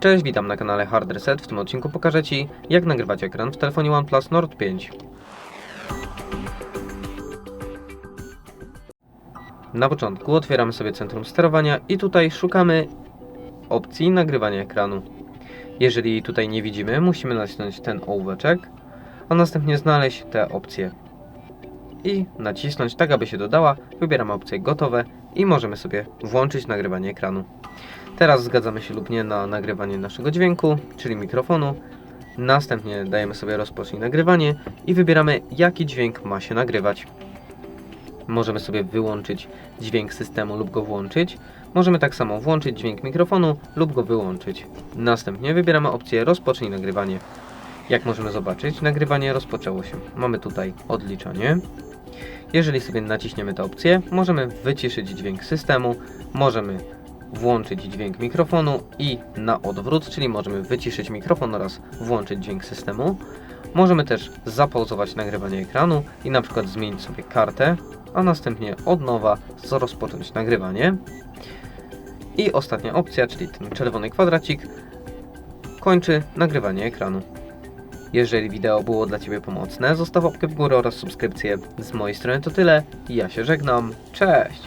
Cześć, witam na kanale Hard Reset. W tym odcinku pokażę Ci, jak nagrywać ekran w telefonie OnePlus Nord 5. Na początku otwieramy sobie centrum sterowania i tutaj szukamy opcji nagrywania ekranu. Jeżeli tutaj nie widzimy, musimy nacisnąć ten ołóweczek, a następnie znaleźć tę opcję i nacisnąć tak, aby się dodała. Wybieramy opcję gotowe i możemy sobie włączyć nagrywanie ekranu. Teraz zgadzamy się lub nie na nagrywanie naszego dźwięku, czyli mikrofonu. Następnie dajemy sobie rozpocznij nagrywanie i wybieramy jaki dźwięk ma się nagrywać. Możemy sobie wyłączyć dźwięk systemu lub go włączyć. Możemy tak samo włączyć dźwięk mikrofonu lub go wyłączyć. Następnie wybieramy opcję rozpocznij nagrywanie. Jak możemy zobaczyć, nagrywanie rozpoczęło się. Mamy tutaj odliczanie. Jeżeli sobie naciśniemy tę opcję, możemy wyciszyć dźwięk systemu, możemy włączyć dźwięk mikrofonu i na odwrót, czyli możemy wyciszyć mikrofon oraz włączyć dźwięk systemu. Możemy też zapauzować nagrywanie ekranu i na przykład zmienić sobie kartę, a następnie od nowa rozpocząć nagrywanie. I ostatnia opcja, czyli ten czerwony kwadracik, kończy nagrywanie ekranu. Jeżeli wideo było dla Ciebie pomocne, zostaw łapkę w górę oraz subskrypcję. Z mojej strony to tyle. Ja się żegnam. Cześć!